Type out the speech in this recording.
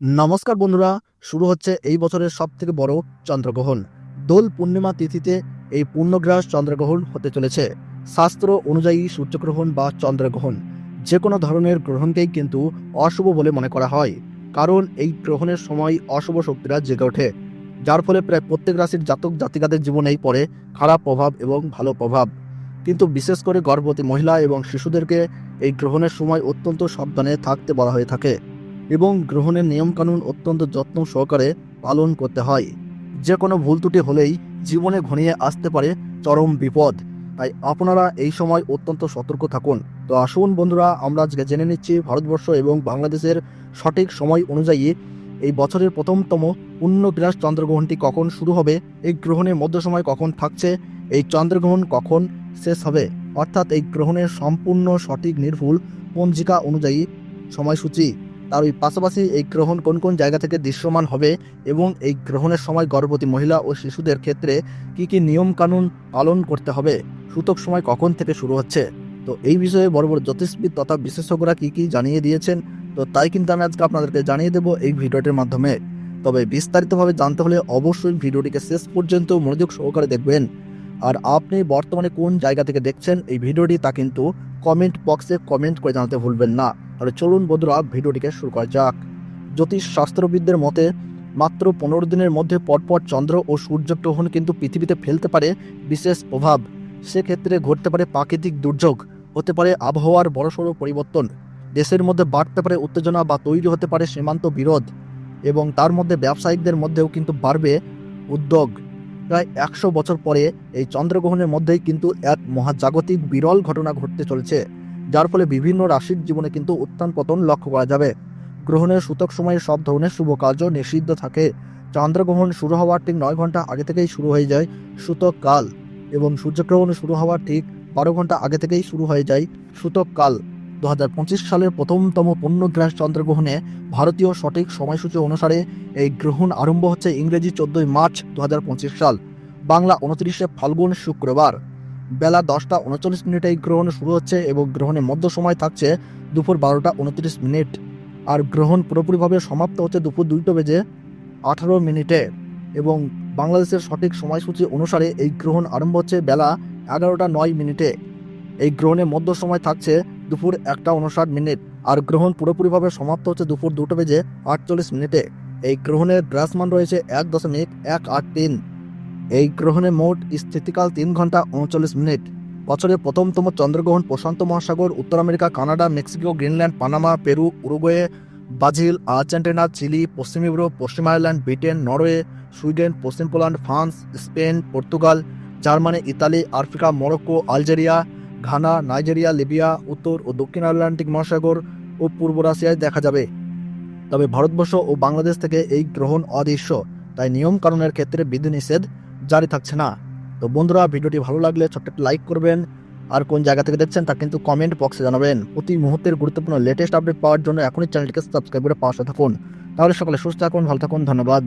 নমস্কার বন্ধুরা, শুরু হচ্ছে এই বছরের সব থেকে বড় চন্দ্রগ্রহণ। দোল পূর্ণিমা তিথিতে এই পূর্ণগ্রাস চন্দ্রগ্রহণ হতে চলেছে। শাস্ত্র অনুযায়ী সূর্যগ্রহণ বা চন্দ্রগ্রহণ যে কোনো ধরনের গ্রহণকেই কিন্তু অশুভ বলে মনে করা হয়। কারণ এই গ্রহণের সময় অশুভ শক্তিরা জেগে ওঠে, যার ফলে প্রায় প্রত্যেক রাশির জাতক জাতিকাদের জীবনেই পড়ে খারাপ প্রভাব এবং ভালো প্রভাব। কিন্তু বিশেষ করে গর্ভবতী মহিলা এবং শিশুদেরকে এই গ্রহণের সময় অত্যন্ত সাবধানে থাকতে বলা হয়ে থাকে। এবং গ্রহণের নিয়মকানুন অত্যন্ত যত্ন সহকারে পালন করতে হয়। যে কোনো ভুল ত্রুটি হলেই জীবনে ঘনিয়ে আসতে পারে চরম বিপদ। তাই আপনারা এই সময় অত্যন্ত সতর্ক থাকুন। তো আসুন বন্ধুরা, আমরা আজকে জেনে নিচ্ছি ভারতবর্ষ এবং বাংলাদেশের সঠিক সময় অনুযায়ী এই বছরের প্রথমতম পূর্ণগ্রাস চন্দ্রগ্রহণটি কখন শুরু হবে, এই গ্রহণের মধ্য সময় কখন থাকছে, এই চন্দ্রগ্রহণ কখন শেষ হবে, অর্থাৎ এই গ্রহণের সম্পূর্ণ সঠিক নির্ভুল পঞ্জিকা অনুযায়ী সময়সূচি। তার ওই পাশাপাশি এই গ্রহণ কোন কোন জায়গা থেকে দৃশ্যমান হবে এবং এই গ্রহণের সময় গর্ভবতী মহিলা ও শিশুদের ক্ষেত্রে কি কি নিয়ম কানুন পালন করতে হবে? সূতক সময় কখন থেকে শুরু হচ্ছে? তো এই বিষয়ে বড় বড় জ্যোতিষবিদ তথা বিশেষজ্ঞরা কি কি জানিয়ে দিয়েছেন? তো তাই কিন্তু আমি আজকে আপনাদেরকে জানিয়ে দেবো এই ভিডিওটির মাধ্যমে। তবে বিস্তারিতভাবে জানতে হলে অবশ্যই ভিডিওটিকে শেষ পর্যন্ত মনোযোগ সহকারে দেখবেন। আর আপনি বর্তমানে কোন জায়গা থেকে দেখছেন এই ভিডিওটি তা কিন্তু কমেন্ট বক্সে কমেন্ট করে জানাতে ভুলবেন না। তাহলে চলুন বন্ধুরা, ভিডিওটিকে শুরু করা যাক। জ্যোতিষ শাস্ত্রবিদদের মতে, মাত্র পনেরো দিনের মধ্যে পরপর চন্দ্র ও সূর্যগ্রহণ কিন্তু পৃথিবীতে ফেলতে পারে বিশেষ প্রভাব। সেক্ষেত্রে ঘটতে পারে প্রাকৃতিক দুর্যোগ, হতে পারে আবহাওয়ার বড়সড় পরিবর্তন। দেশের মধ্যে বাড়তে পারে উত্তেজনা বা তৈরি হতে পারে সীমান্ত বিরোধ এবং তার মধ্যে ব্যবসায়িকদের মধ্যেও কিন্তু বাড়বে উদ্যোগ। প্রায় একশো বছর পরে এই চন্দ্রগ্রহণের মধ্যেই কিন্তু এক মহাজাগতিক বিরল ঘটনা ঘটতে চলেছে। যার ফলে বিভিন্ন রাশির জীবনে কিন্তু উত্থান পতন লক্ষ্য করা যাবে। গ্রহণের সূতক সময়ে সব ধরনের শুভ কার্য নিষিদ্ধ থাকে। চন্দ্রগ্রহণ শুরু হওয়ার ঠিক নয় ঘণ্টা আগে থেকেই শুরু হয়ে যায় সূতক কাল এবং সূর্যগ্রহণ শুরু হওয়ার ঠিক বারো ঘণ্টা আগে থেকেই শুরু হয়ে যায় সূতক কাল। দু হাজার পঁচিশ সালের প্রথমতম পূর্ণগ্রাস চন্দ্রগ্রহণে ভারতীয় সঠিক সময়সূচি অনুসারে এই গ্রহণ আরম্ভ হচ্ছে ইংরেজি চোদ্দই মার্চ দু হাজার পঁচিশ সাল। বাংলা উনত্রিশে ফাল্গুন শুক্রবার। বেলা দশটা উনচল্লিশ মিনিটে এই গ্রহণ শুরু হচ্ছে এবং গ্রহণের মধ্য সময় থাকছে দুপুর বারোটা উনত্রিশ মিনিট। আর গ্রহণ পুরোপুরিভাবে সমাপ্ত হচ্ছে দুপুর দুইটো বেজে আঠারো মিনিটে এবং বাংলাদেশের সঠিক সময়সূচি অনুসারে এই গ্রহণ আরম্ভ হচ্ছে বেলা এগারোটা নয় মিনিটে। এই গ্রহণের মধ্য সময় থাকছে দুপুর একটা উনষাট মিনিট আর গ্রহণ পুরোপুরিভাবে সমাপ্ত হচ্ছে দুপুর দুটো বেজে আটচল্লিশ মিনিটে। এই গ্রহণের গ্রাসমান রয়েছে এক দশমিক এক আট তিন। এই গ্রহণে মোট স্থিতিকাল তিন ঘণ্টা উনচল্লিশ মিনিট। বছরের প্রথমতম চন্দ্রগ্রহণ প্রশান্ত মহাসাগর, উত্তর America, Canada, Mexico, Greenland, Panama, Peru, Uruguay, Brazil, Argentina, Chile, পশ্চিম ইউরোপ, পশ্চিম আয়ারল্যান্ড, ব্রিটেন, নরওয়ে, সুইডেন, পশ্চিম Poland, France, Spain, Portugal, Germany, Italy, Africa, Morocco, Algeria, Ghana, Nigeria, Libya, উত্তর ও দক্ষিণ আটলান্টিক মহাসাগর ও পূর্ব রাশিয়ায় দেখা যাবে। তবে ভারতবর্ষ ও বাংলাদেশ থেকে এই গ্রহণ অদৃশ্য, তাই নিয়ম কানুনের ক্ষেত্রে বিধিনিষেধ জারি থাকছে না। তো বন্ধুরা, ভিডিওটি ভালো লাগলে ছোট্ট একটা লাইক করবেন। আর কোন জায়গা থেকে দেখছেন তা কিন্তু কমেন্ট বক্সে জানাবেন। প্রতি মুহূর্তের গুরুত্বপূর্ণ লেটেস্ট আপডেট পাওয়ার জন্য এখনই চ্যানেলটিকে সাবস্ক্রাইব করে পাশে থাকুন। তাহলে সকলে সুস্থ থাকুন, ভালো থাকুন, ধন্যবাদ।